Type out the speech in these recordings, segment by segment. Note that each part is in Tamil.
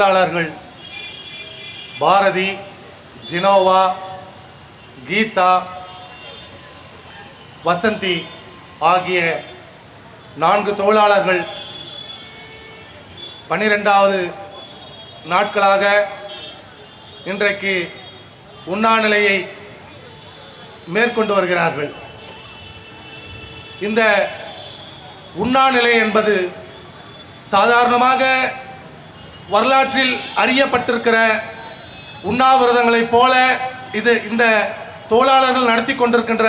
தொழிலாளர்கள் பாரதி ஜினோவா கீதா வசந்தி ஆகிய நான்கு தொழிலாளர்கள் பன்னிரெண்டாவது நாட்களாக இன்றைக்கு உண்ணாநிலையை மேற்கொண்டு வருகிறார்கள். இந்த உண்ணாநிலை என்பது சாதாரணமாக வரலாற்றில் அறியப்பட்டிருக்கிற உண்ணாவிரதங்களைப் போல இது இந்த தொழிலாளர்கள் நடத்தி கொண்டிருக்கின்ற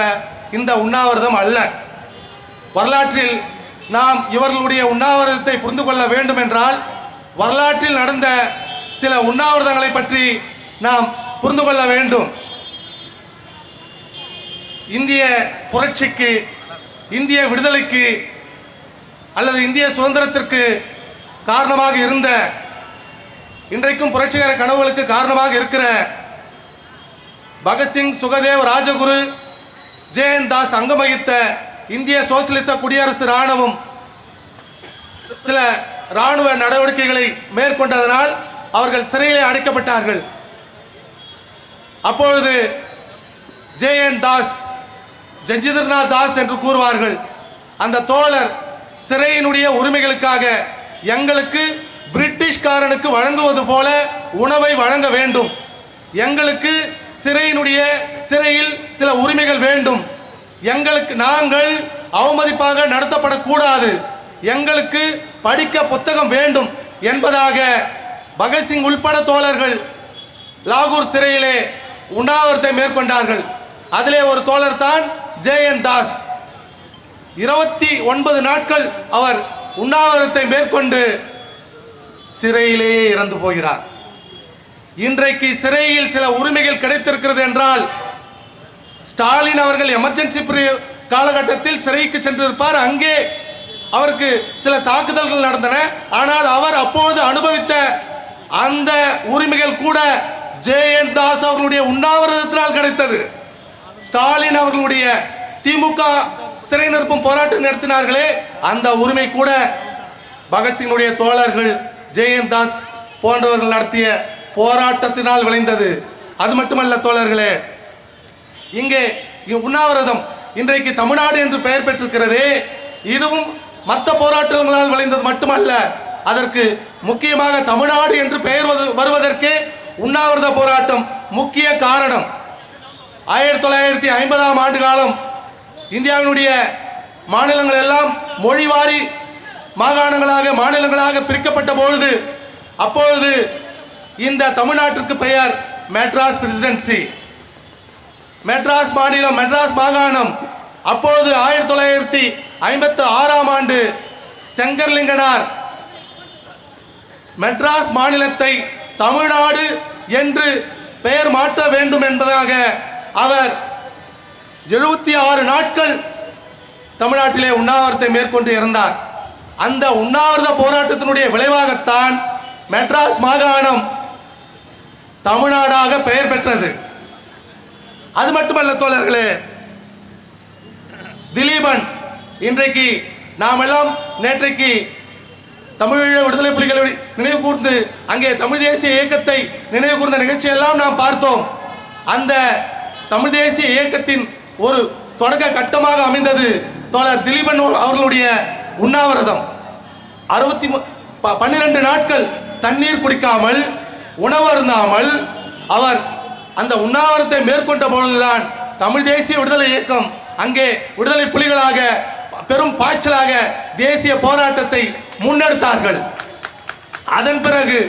இந்த உண்ணாவிரதம் அல்ல. வரலாற்றில் நாம் இவர்களுடைய உண்ணாவிரதத்தை புரிந்து கொள்ள வேண்டும் என்றால் வரலாற்றில் நடந்த சில உண்ணாவிரதங்களை பற்றி நாம் புரிந்து கொள்ள வேண்டும். இந்திய புரட்சிக்கு இந்திய விடுதலைக்கு அல்லது இந்திய சுதந்திரத்திற்கு காரணமாக இருந்த இன்றைக்கும் புரட்சிகர கனவுகளுக்கு காரணமாக இருக்கிற பகத்சிங் சுகதேவ் ராஜகுரு ஜெயன் தாஸ் அங்கம் வகித்த இந்திய சோசியலிச குடியரசு இராணுவம் சில இராணுவ நடவடிக்கைகளை மேற்கொண்டதனால் அவர்கள் சிறையிலே அடைக்கப்பட்டார்கள். அப்பொழுது ஜேஎன் தாஸ் ஜஞ்சிதர்நாத் தாஸ் என்று கூறுவார்கள் அந்த தோழர் சிறையினுடைய உரிமைகளுக்காக எங்களுக்கு பிரிட்டிஷ்காரனுக்கு வழங்குவது போல உணவை வழங்க வேண்டும். எங்களுக்கு சிறையினுடைய சிறையில் சில உரிமைகள் வேண்டும். எங்களுக்கு நாங்கள் அவமதிப்பாக நடத்தப்படக்கூடாது. எங்களுக்கு படிக்க புத்தகம் வேண்டும் என்பதாக பகத்சிங் உள்பட தோழர்கள் லாகூர் சிறையிலே உண்ணாவிரத்தை மேற்கொண்டார்கள். அதிலே ஒரு தோழர் தான் ஜே என் தாஸ். இருபத்தி ஒன்பது நாட்கள் அவர் உண்ணாவிரத்தை மேற்கொண்டு சிறையிலேயே இறந்து போகிறார். இன்றைக்கு சிறையில் சில உரிமைகள் கிடைத்திருக்கிறது என்றால் ஸ்டாலின் அவர்கள் எமர்ஜென்சி காலகட்டத்தில் சிறைக்கு சென்றிருப்பார். அங்கே அவருக்கு சில தாக்குதல்கள் நடந்தன. ஆனால் அவர் அப்போது அனுபவித்த அந்த உரிமைகள் கூட ஜே என் தாஸ் அவர்களுடைய உண்ணாவிரதத்தினால் கிடைத்தது. ஸ்டாலின் அவர்களுடைய திமுக சிறை நிரப்பும் போராட்டம் நடத்தினார்களே. அந்த உரிமை கூட பகத்சிங்குடைய தோழர்கள் ஜெயந்தாஸ் போன்றவர்கள் நடத்திய போராட்டத்தினால் விளைந்தது. அது மட்டுமல்ல தோழர்களே இங்கே உண்ணாவிரதம் இன்றைக்கு தமிழ்நாடு என்று பெயர் பெற்றிருக்கிறது. இதுவும் மற்ற போராட்டங்களால் விளைந்தது மட்டுமல்ல அதற்கு முக்கியமாக தமிழ்நாடு என்று பெயர் வருவதற்கு வருவதற்கே உண்ணாவிரத போராட்டம் முக்கிய காரணம். ஆயிரத்தி தொள்ளாயிரத்தி ஐம்பதாம் ஆண்டு காலம் இந்தியாவினுடைய மாநிலங்கள் எல்லாம் மொழிவாரி மாகாணங்களாக மாநிலங்களாக பிரிக்கப்பட்ட பொழுது அப்பொழுது இந்த தமிழ்நாட்டிற்கு பெயர் மெட்ராஸ் பிரசிடென்சி. மெட்ராஸ் மாநிலம் மெட்ராஸ் மாகாணம். அப்போது ஆயிரத்தி தொள்ளாயிரத்தி ஐம்பத்தி ஆறாம் ஆண்டு செங்கர்லிங்கனார் மெட்ராஸ் மாநிலத்தை தமிழ்நாடு என்று பெயர் மாற்ற வேண்டும் என்பதாக அவர் எழுபத்தி ஆறு நாட்கள் தமிழ்நாட்டிலே உண்ணாவிரத்தை மேற்கொண்டு இருந்தார். அந்த உண்ணாவிரத போராட்டத்தினுடைய விளைவாகத்தான் மெட்ராஸ் மாகாணம் தமிழ்நாடாக பெயர் பெற்றது. அது மட்டுமல்ல தோழர்களே திலீபன் இன்றைக்கு நாம் எல்லாம் நேற்றைக்கு தமிழீழ விடுதலை புலிகளை நினைவு கூர்ந்து அங்கே தமிழ் தேசிய இயக்கத்தை நினைவு கூர்ந்த நிகழ்ச்சியெல்லாம் நாம் பார்த்தோம். அந்த தமிழ் தேசிய இயக்கத்தின் ஒரு தொடக்க கட்டமாக அமைந்தது தோழர் திலீபன் அவர்களுடைய உண்ணாவிரதம். அறுபத்தி பன்னிரண்டு நாட்கள் தண்ணீர் குடிக்காமல் உணவு அருந்தாமல் அவர் அந்த உண்ணாவிரத்தை மேற்கொண்ட பொழுதுதான் தமிழ் தேசிய விடுதலை இயக்கம் அங்கே விடுதலை புலிகளாக பெரும் பாய்ச்சலாக தேசிய போராட்டத்தை முன்னெடுத்தார்கள். அதன் பிறகு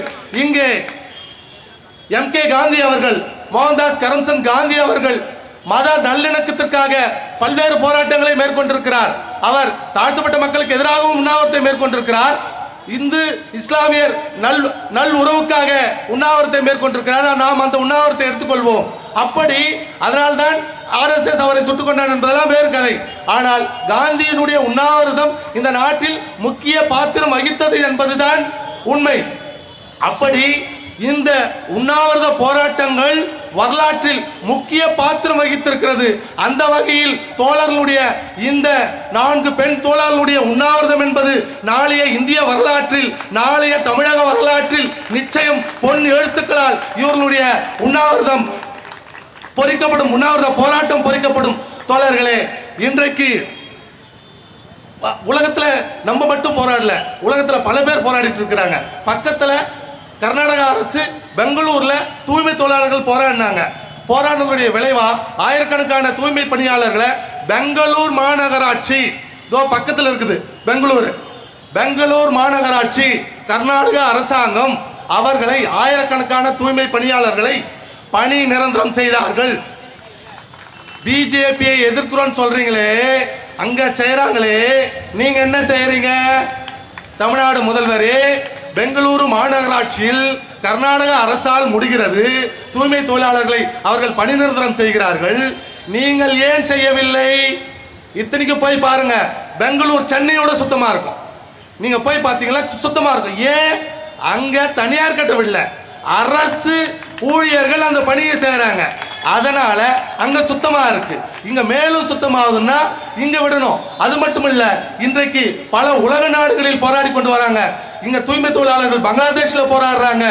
இங்கே எம் கே காந்தி அவர்கள் மோகன்தாஸ் கரம்சந்த் காந்தி அவர்கள் மத நல்லிணக்கத்திற்காக பல்வேறு போராட்டங்களை மேற்கொண்டிருக்கிறார். அவர் தாழ்த்தப்பட்ட மக்களுக்கு எதிராகவும் உண்ணாவிரத்தை மேற்கொண்டிருக்கிறார். இந்து இஸ்லாமியர் நல் நல் உறவுக்காக உண்ணாவிரத்தை மேற்கொண்டிருக்கிறார். நாம் அந்த உண்ணாவிரத்தை எடுத்துக்கொள்வோம். அப்படி அதனால்தான் ஆர்எஸ்எஸ் அவரை சுட்டுக் கொண்டான் என்பதெல்லாம் வேறு கதை. ஆனால் காந்தியினுடைய உண்ணாவிரதம் இந்த நாட்டில் முக்கிய பாத்திரம் வகித்தது என்பதுதான் உண்மை. அப்படி இந்த உண்ணாவிரத போராட்டங்கள் வரலாற்றில் முக்கிய பாத்திரம் வகித்திருக்கிறது. அந்த வகையில் தோழர்களுடைய இந்த நான்கு பெண் தோழர்களுடைய உண்ணாவிரதம் என்பது நாளைய இந்திய வரலாற்றில் நாளைய தமிழக வரலாற்றில் நிச்சயம் பொன் எழுத்துக்களால் இவர்களுடைய உண்ணாவிரதம் பொறிக்கப்படும் உண்ணாவிரத போராட்டம் பொறிக்கப்படும். தோழர்களே இன்றைக்கு உலகத்தில் நம்ம மட்டும் போராடல. உலகத்தில் பல பேர் போராடிட்டு இருக்கிறாங்க. பக்கத்தில் கர்நாடக அரசு பெங்களூர்ல தூய்மை தொழிலாளர்கள் போராடினாங்க. போராடினதுடைய விளைவா ஆயிரக்கணக்கான தூய்மை பணியாளர்களை பெங்களூர் மாநகராட்சி. இதோ பக்கத்தில் இருக்குது பெங்களூர். பெங்களூர் மாநகராட்சி கர்நாடக அரசாங்கம் அவர்களை ஆயிரக்கணக்கான தூய்மை பணியாளர்களை பணி நிரந்தரம் செய்தார்கள். பிஜேபியை எதிர்க்கிறோம்னு சொல்றீங்களே அங்க செய்யறாங்களே நீங்க என்ன செய்யறீங்க தமிழ்நாடு முதல்வரே பெங்களூரு மாநகராட்சியில் கர்நாடக அரசால் முடிகிறது. தூய்மை தொழிலாளர்களை அவர்கள் பணி நிரந்தரம் செய்கிறார்கள். நீங்கள் ஏன் செய்யவில்லை? இத்தனைக்கு போய் பாருங்க. பெங்களூர் சென்னையோட சுத்தமா இருக்கும். நீங்க போய் பார்த்தீங்களா? சுத்தமாக சுத்தமா இருக்கும். ஏன்? அங்க தனியார் கட்டவில்லை அரசு ஊழியர்கள் அந்த பணியை செய்கிறாங்க அதனால அங்க சுத்தமா இருக்கு. இங்க மேலும் சுத்தமாகுதுன்னா இங்க விடணும். அது மட்டும் இல்ல இன்றைக்கு பல உலக நாடுகளில் போராடி கொண்டு வராங்க. இங்க தூய்மை தொழிலாளர்கள் பங்களாதேஷ்ல போராடுறாங்க.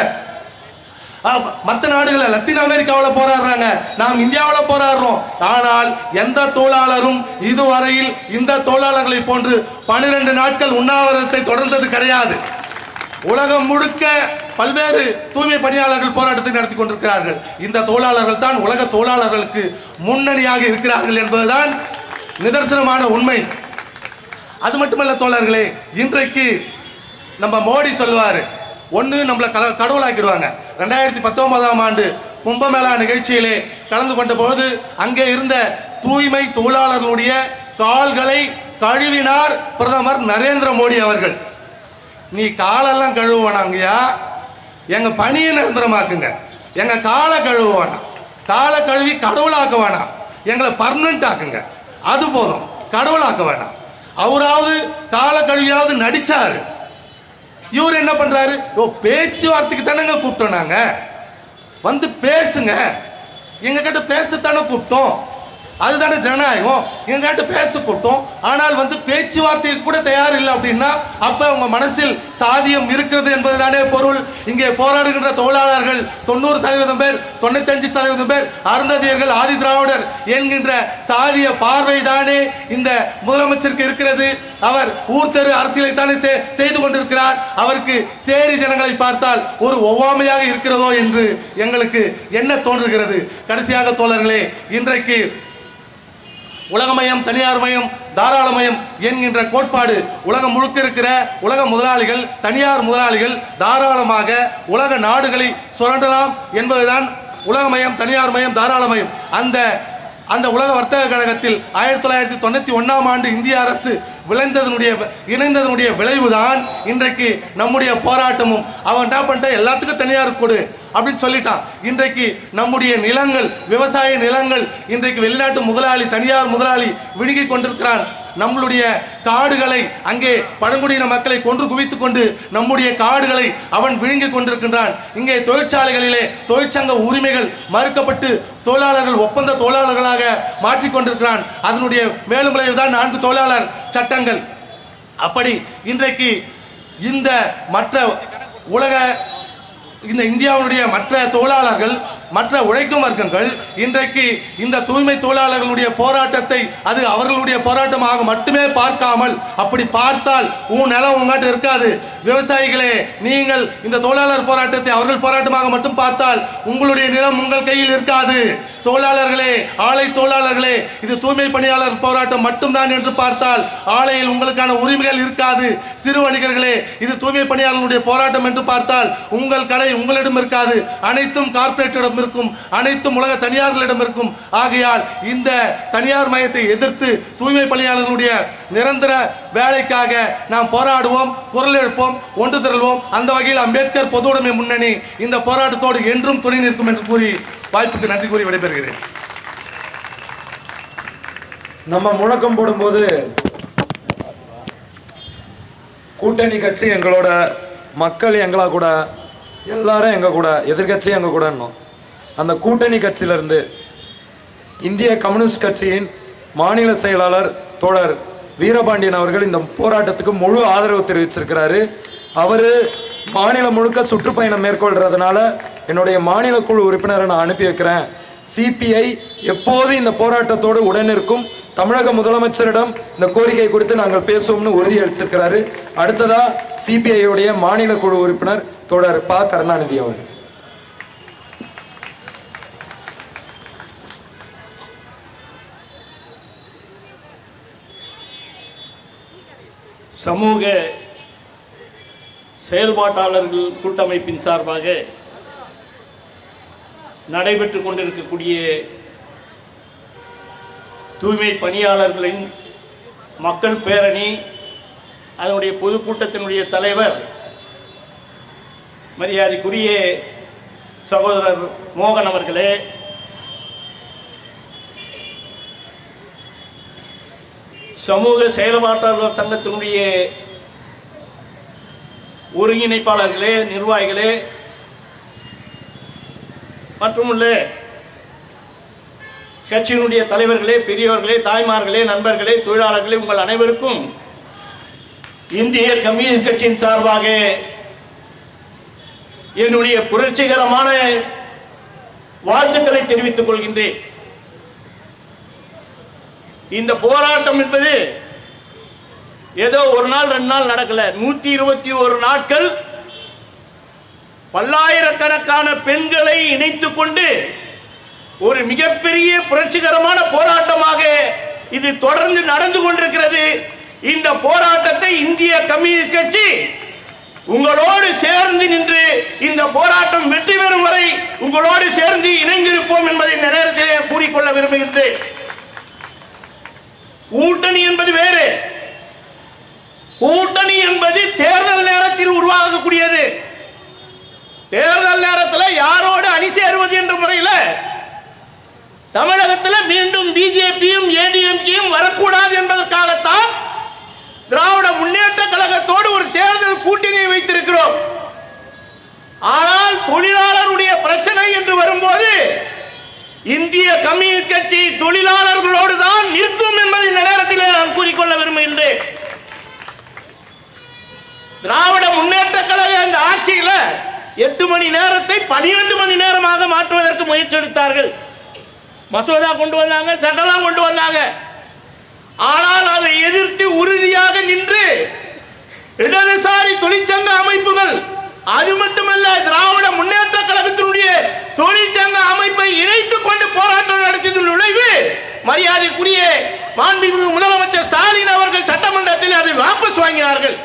மற்ற நாடுகளில் லத்தீன் அமெரிக்காவில் போராடுறாங்க. நாம் இந்தியாவில் போராடுறோம். ஆனால் எந்த தொழிலாளரும் இதுவரையில் இந்த தொழிலாளர்களை போன்று பனிரெண்டு நாட்கள் உண்ணாவிரதத்தை தொடர்ந்தது கிடையாது. உலகம் முழுக்க பல்வேறு தூய்மை பணியாளர்கள் போராட்டத்தை நடத்தி கொண்டிருக்கிறார்கள். இந்த தொழிலாளர்கள் தான் உலக தொழிலாளர்களுக்கு முன்னணியாக இருக்கிறார்கள் என்பதுதான் நிதர்சனமான உண்மை. அது மட்டுமல்ல தோழர்களே இன்றைக்கு நம்ம மோடி சொல்லுவார் ஒன்று நம்மளை கல கடவுளாக்கிடுவாங்க. ரெண்டாயிரத்தி பத்தொன்பதாம் ஆண்டு கும்பமேளா நிகழ்ச்சியிலே கலந்து கொண்ட பொழுது அங்கே இருந்த தூய்மை தொழிலாளர்களுடைய கால்களை கழுவினார் பிரதமர் நரேந்திர மோடி அவர்கள். நீ காலெல்லாம் கழுவுவானாங்கய்யா எங்கள் பணியை நிரந்தரமாக்குங்க. எங்கள் காலை கழுவ வேணாம் காலை கழுவி கடவுளாக்க வேணாம் எங்களை பர்மனண்ட் ஆக்குங்க. அது போதும். கடவுளாக்க வேணாம். அவராவது காலை கழுவியாவது நடித்தார் இவர் என்ன பண்றாரு? ஓ பேச்சுவார்த்தைக்கு தானேங்க கூப்பிட்டோம் நாங்க. வந்து பேசுங்க. எங்க கிட்ட பேசத்தானே கூப்பிட்டோம். அதுதானே ஜனநாயகம். எங்க பேசக்கூட்டும் ஆனால் வந்து பேச்சுவார்த்தைக்கு கூட தயார் இல்லை அப்படின்னா அப்ப உங்க மனசில் சாதியம் இருக்கிறது என்பதுதானே பொருள். இங்கே போராடுகின்ற தொழிலாளர்கள் தொண்ணூறு சதவீதம் பேர் தொண்ணூத்தஞ்சு சதவீதம் பேர் அருந்ததியர்கள் ஆதி திராவிடர் என்கின்ற சாதிய பார்வை தானே இந்த முதலமைச்சருக்கு இருக்கிறது. அவர் ஊர் தெரு அரசியலை தானே செ- செய்து கொண்டிருக்கிறார். அவருக்கு சேரி ஜனங்களை பார்த்தால் ஒரு ஒவ்வாமையாக இருக்கிறதோ என்று எங்களுக்கு என்ன தோன்றுகிறது? கடைசியாக தோழர்களே இன்றைக்கு உலகமயம் தனியார் மயம் தாராளமயம் என்கின்ற கோட்பாடு உலகம் முழுக்க இருக்கிற உலக முதலாளிகள் தனியார் முதலாளிகள் தாராளமாக உலக நாடுகளை சுரண்டலாம் என்பதுதான் உலகமயம் தனியார் மயம் தாராளமயம். அந்த அந்த உலக வர்த்தக கழகத்தில் ஆயிரத்தி தொள்ளாயிரத்தி தொண்ணூற்றி ஒன்றாம் ஆண்டு இந்திய அரசு விளைந்ததனுடைய இணைந்ததனுடைய விளைவுதான் இன்றைக்கு நம்முடைய போராட்டமும். அவன் என்ன பண்ணிட்டா எல்லாத்துக்கும் தனியார் கொடு. அப்படின்னு சொல்லிட்டான். இன்றைக்கு நம்முடைய நிலங்கள் விவசாய நிலங்கள் இன்றைக்கு வெளிநாட்டு முதலாளி தனியார் முதலாளி விழுங்கி கொண்டிருக்கிறான் நம்மளுடைய காடுகளை அங்கே பழங்குடியின மக்களை கொன்று குவித்து கொண்டு நம்முடைய காடுகளை அவன் விழுங்கி கொண்டிருக்கின்றான். இங்கே தொழிற்சாலைகளிலே தொழிற்சங்க உரிமைகள் மறுக்கப்பட்டு தொழிலாளர்கள் ஒப்பந்த தொழிலாளர்களாக மாற்றிக்கொண்டிருக்கிறான் அதனுடைய மேலும் விளைவுதான் நான்கு தொழிலாளர் சட்டங்கள். அப்படி இன்றைக்கு இந்த மற்ற உலக இந்த இந்தியாவுடைய மற்ற தொழிலாளர்கள் மற்ற உழைக்கும் வர்க்கங்கள் இன்றைக்கு இந்த தூய்மை தொழிலாளர்களுடைய போராட்டத்தை அது அவர்களுடைய போராட்டமாக மட்டுமே பார்க்காமல் அப்படி பார்த்தால் உன் நிலம் உங்கள்கிட்ட இருக்காது. விவசாயிகளே நீங்கள் இந்த தொழிலாளர் போராட்டத்தை அவர்கள் போராட்டமாக மட்டும் பார்த்தால் உங்களுடைய நிலம் உங்கள் கையில் இருக்காது. தொழிலாளர்களே ஆலை தொழிலாளர்களே இது தூய்மை பணியாளர் போராட்டம் மட்டும்தான் என்று பார்த்தால் ஆலையில் உங்களுக்கான உரிமைகள் இருக்காது. சிறு வணிகர்களே இது தூய்மை பணியாளர்களுடைய போராட்டம் என்று பார்த்தால் உங்கள் கடை உங்களிடம் இருக்காது. அனைத்தும் கார்ப்பரேட்டிடம் இருக்கும் அனைத்தும் உலக தனியார்களிடம் இருக்கும். ஆகையால் இந்த தனியார் மையத்தை எதிர்த்து தூய்மை பணியாளர்களுடைய நிரந்தர வேலைக்காக நாம் போராடுவோம் குரல் எழுப்போம் ஒன்று திரள்வோம். அந்த வகையில் அம்பேத்கர் பொது உடைமை முன்னணி இந்த போராட்டத்தோடு என்றும் துணை நிற்கும் என்று கூறி வாய்ப்புக்கு நன்றி கூறி விடைபெறுகிறேன். நம்ம முழக்கம் போடும்போது கூட்டணி கட்சி எங்களோட மக்கள் எங்களா கூட எல்லாரும் எங்க கூட எதிர்கட்சி எங்க கூட இன்னும். அந்த கூட்டணி கட்சியிலிருந்து இந்திய கம்யூனிஸ்ட் கட்சியின் மாநில செயலாளர் தோழர் வீரபாண்டியன் அவர்கள் இந்த போராட்டத்துக்கு முழு ஆதரவு தெரிவிச்சிருக்கிறாரு. அவர் மாநிலம் முழுக்க சுற்றுப்பயணம் மேற்கொள்றதுனால என்னுடைய மாநில குழு உறுப்பினரை நான் அனுப்பி வைக்கிறேன். சிபிஐ எப்போது இந்த போராட்டத்தோடு உடனிருக்கும் தமிழக முதலமைச்சரிடம் இந்த கோரிக்கை குறித்து நாங்கள் பேசுவோம்னு உறுதியளிச்சிருக்கிறாரு அடுத்ததா சிபிஐயுடைய மாநில குழு உறுப்பினர் தோழர் ப. கருணாநிதி அவர்கள். சமூக செயல்பாட்டாளர்கள் கூட்டமைப்பின் சார்பாக நடைபெற்று கொண்டிருக்கக்கூடிய தூய்மை பணியாளர்களின் மக்கள் பேரணி அதனுடைய பொதுக்கூட்டத்தினுடைய தலைவர் மரியாதைக்குரிய சகோதரர் மோகன் அவர்களே சமூக செயல்பாட்டாளர் சங்கத்தினுடைய ஒருங்கிணைப்பாளர்களே நிர்வாகிகளே மட்டுமல்ல கட்சியினுடைய தலைவர்களே பெரியவர்களே தாய்மார்களே நண்பர்களே தொழிலாளர்களே உங்கள் அனைவருக்கும் இந்திய கம்யூனிஸ்ட் கட்சியின் சார்பாக என்னுடைய புரட்சிகரமான வாழ்த்துக்களை தெரிவித்துக் கொள்கின்றேன். இந்த போராட்டம் என்பது ஏதோ ஒரு நாள் ரெண்டு நாள் நடக்கல. நூத்தி இருபத்தி ஒரு நாட்கள் பல்லாயிரக்கணக்கான பெண்களை இணைத்துக் கொண்டு ஒரு மிகப்பெரிய புரட்சிகரமான போராட்டமாக இது தொடர்ந்து நடந்து கொண்டிருக்கிறது. இந்த போராட்டத்தை இந்திய கம்யூனிஸ்ட் கட்சி உங்களோடு சேர்ந்து நின்று இந்த போராட்டம் வெற்றி பெறும் வரை உங்களோடு சேர்ந்து இணைந்திருப்போம் என்பதை இந்த நேரத்திலே கூறிக்கொள்ள விரும்புகின்றேன். கூட்டணி என்பது வேறு. கூட்டணி என்பது தேர்தல் நேரத்தில் உருவாகக்கூடியது. தேர்தல் நேரத்தில் யாரோடு அணி சேருவது என்ற முறையில் தமிழகத்தில் மீண்டும் பிஜேபியும் ஏடிஎம்கேயும் வரக்கூடாது என்பதற்காகத்தான் திராவிட முன்னேற்ற கழகத்தோடு ஒரு தேர்தல் கூட்டணியை வைத்திருக்கிறோம். ஆனால் தொழிலாளருடைய பிரச்சனை என்று வரும்போது இந்திய கம்யூனிஸ்ட் கட்சி தொழிலாளர்களோடு தான் ஆட்சியில் எட்டு மணி நேரத்தை பனிரெண்டு மணி நேரமாக மாற்றுவதற்கு முயற்சி எடுத்தார்கள். மசோதா கொண்டு வந்தாங்க சட்டம்லாம் கொண்டு வந்தாங்க. ஆனால் அதை எதிர்த்து உறுதியாக நின்று இடதுசாரி தொழிற்சங்க அமைப்புகள் அது மட்டுமல்ல திராவிட முன்னேற்ற கழகத்தினுடைய தொழிற்சங்க அமைப்பை இணைத்துக் கொண்டு போராட்டம் நடத்தியதன் நுழைவு மரியாதைக்குரிய மாண்புமிகு முதலமைச்சர் ஸ்டாலின் அவர்கள் சட்டமன்றத்தில் அதை வாபஸ் வாங்கினார்கள்.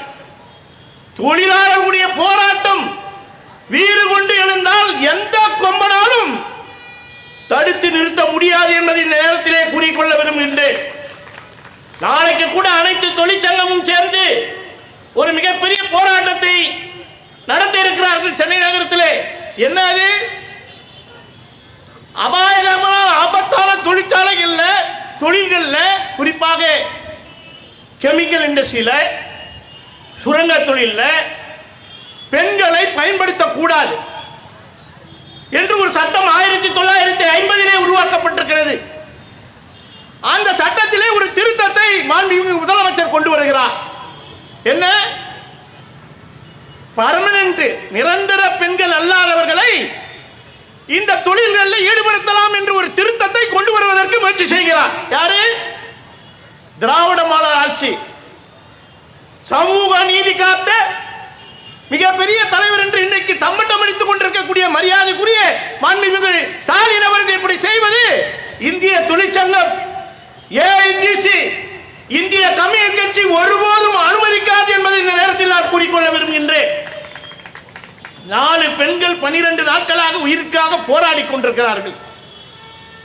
தொழிலாளர்களுடைய போராட்டம். வீறு கொண்டு எழுந்தால் எந்த கொம்பனாலும் தடுத்து நிறுத்த முடியாது என்பதை இந்த நேரத்திலே கூறிக்கொள்ள விரும்புகின்றேன். நாளைக்கு கூட அனைத்து தொழிற்சங்கமும் சேர்ந்து ஒரு மிகப்பெரிய போராட்டத்தை நடத்த இருக்கிறார்கள் சென்னை நகரத்திலே. என்ன அது? அபாயகமான ஆபத்தான தொழிற்சாலைகள்ல தொழில்கள்ல குறிப்பாக கெமிக்கல் இண்டஸ்ட்ரியில சுரங்க தொழில்ல பெண்களை பயன்படுத்தக்கூடாது என்று ஒரு சட்டம் ஆயிரத்தி தொள்ளாயிரத்தி ஐம்பதிலே உருவாக்கப்பட்டிருக்கிறது. அந்த சட்டத்திலே ஒரு திருத்தத்தை மாண்புமிகு முதலமைச்சர் கொண்டு வருகிறார். என்ன? பர்மனன்ட் நிரந்தர பெண்கள் அல்லாதவர்களை இந்த தொழில்களில் ஈடுபடுத்தலாம் என்று ஒரு திருத்தத்தை கொண்டு வருவதற்கு முயற்சி செய்கிறார். யாரு? திராவிட மாடல் ஆட்சி. சமூக நீதி காத்த மிகப்பெரிய தலைவர் என்று இன்றைக்கு தம்மட்டம் அடித்துக் கொண்டிருக்கக்கூடிய மரியாதைக்குரிய மாண்புமிகு ஸ்டாலின் அவர்கள் இப்படி செய்வது இந்திய தொழிற்சங்கம் ஏஐடிசி இந்திய கம்யூனிஸ்ட் கட்சி ஒருபோதும் அனுமதிக்காது என்பதை இந்த நேரத்தில் நான் கூறிக்கொள்ள விரும்புகின்றேன். நாலு பெண்கள் பனிரெண்டு நாட்களாக உயிருக்காக போராடி கொண்டிருக்கிறார்கள்.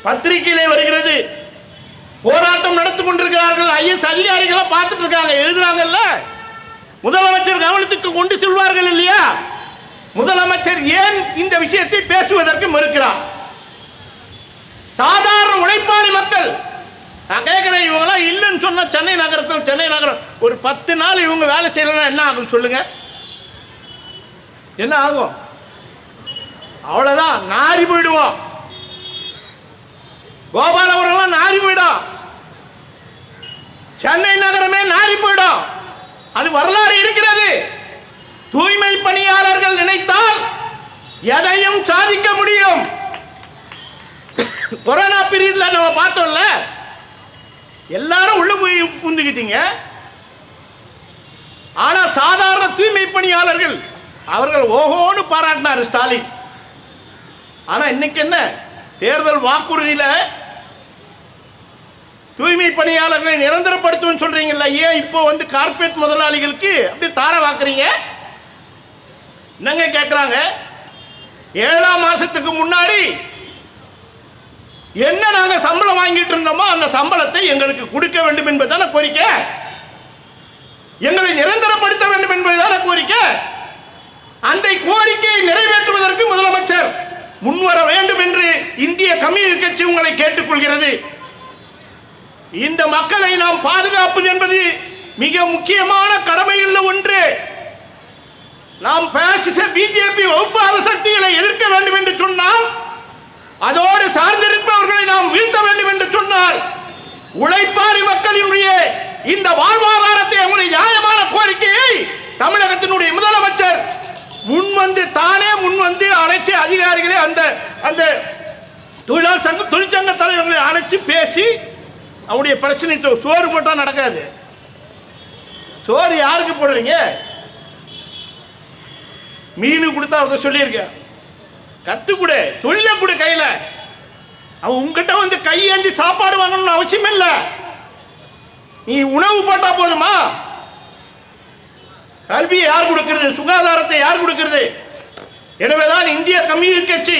பத்திரிகையிலே வருகிறது போராட்டம் நடத்தி கொண்டிருக்கிறார்கள். ஐஎஸ் அதிகாரிகளை பார்த்துட்டு இருக்காங்க. எழுதுறாங்கல்ல? முதலமைச்சர் கவனத்துக்கு கொண்டு செல்வார்கள் இல்லையா? முதலமைச்சர் ஏன் இந்த விஷயத்தை பேசுவதற்கு மறுக்கிறார்? சாதாரண உழைப்பாளி மக்கள். நான் கேட்கிறேன் இவங்களாம் இல்லைன்னு சொன்ன சென்னை நகரத்தில் சென்னை நகரம் ஒரு பத்து நாள் இவங்க வேலை செய்யலைன்னா என்ன ஆகும் சொல்லுங்க. என்ன ஆகும்? அவ்வளோதான் நாரி போயிடுவோம். கோபாலபுரம்லாம் நாரி போயிடும். சென்னை நகரமே நாரி போயிடும். அது வரலாறு இருக்கிறது. தூய்மை பணியாளர்கள் நினைத்தால் எதையும் சாதிக்க முடியும். கொரோனா பீரியட்ல நம்ம பார்த்தோம்ல எல்லாரும் உள்ள போய் புந்துக்கிட்டீங்க ஆனா சாதாரண தூய்மை பணியாளர்கள் அவர்கள் ஓஹோன்னு பாராட்டினார் ஸ்டாலின். ஆனா இன்னைக்கு என்ன? தேர்தல் வாக்குறுதியில தூய்மை பணியாளர்களை நிரந்தரப்படுத்தும் சொல்றீங்கல்ல ஏன் இப்போ வந்து கார்ப்பரேட் முதலாளிகளுக்கு அப்படி தார வாக்குறீங்க? என்னங்க கேட்குறாங்க ஏழாம் மாசத்துக்கு முன்னாடி என்ன நாங்க சம்பளம் வாங்கிட்டு இருந்தோமோ அந்த சம்பளத்தை எங்களுக்கு கொடுக்க வேண்டும் என்பதுதான கோரிக்கை. எங்களை நிரந்தரப்படுத்த வேண்டும் என்பதுதான கோரிக்கை. அந்த கோரிக்கையை நிறைவேற்றுவதற்கு முதலமைச்சர் முன்வர வேண்டும் என்று இந்திய கம்யூனிஸ்ட் கட்சி உங்களை கேட்டுக்கொள்கிறது. இந்த மக்களை நாம் பாதுகாப்பது என்பது மிக முக்கியமான கடமையுள்ள ஒன்று. நாம் பாசிச பிஜேபி வகுப்பாத சக்திகளை எதிர்க்க வேண்டும் என்று சொன்னால் அதோடு சார்ந்திருப்பவர்களை நாம் வீழ்த்த வேண்டும் என்று சொன்னால் உழைப்பாளி மக்களினுடைய இந்த வாழ்வாதாரத்தை அவருடைய நியாயமான கோரிக்கையை தமிழகத்தினுடைய முதலமைச்சர் முன்வந்து தானே முன்வந்து அழைச்சி அதிகாரிகளை அந்த அந்த தொழிலாளர் சங்க தொழிற்சங்க தலைவர்களை அழைச்சி பேசி அவனுடைய பிரச்சனை சோறு போட்டா நடக்காது. சோறு யாருக்கு போடுறீங்க? மீன் கொடுத்தா அவர் சொல்லியிருக்கேன் கத்து கொடு தொழிலை கொடு கையில. அவன் உங்ககிட்ட வந்து கையேந்தி சாப்பாடு வாங்கணும்னு அவசியம் இல்லை. நீ உணவு போட்டா போதுமா? கல்வியை யார் கொடுக்கிறது? சுகாதாரத்தை யார் கொடுக்கிறது? எனவேதான் இந்திய கம்யூனிஸ்ட் கட்சி.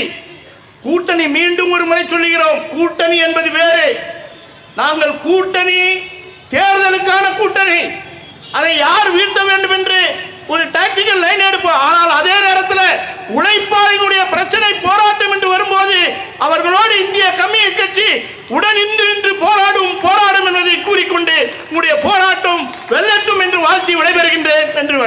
கூட்டணி மீண்டும் ஒரு முறை சொல்லுகிறோம். கூட்டணி என்பது வேறு. நாங்கள் கூட்டணி தேர்தலுக்கான கூட்டணி. அதை யார் வீழ்த்த வேண்டும் என்று ஒரு டாக்டிக்கல் லைன் எடுப்போம். ஆனால் அதே நேரத்தில் உழைப்பாளிகளுடைய பிரச்சனை போராட்டம் என்று வரும்போது அவர்களோடு இந்திய கம்யூனிஸ்ட் கட்சி உடனின்று நின்று போராடும் போராடும் என்பதை கூறிக்கொண்டு உங்களுடைய போராட்டம் வெள்ளட்டும் என்று வாழ்த்தி விடைபெறுகின்றேன். என்று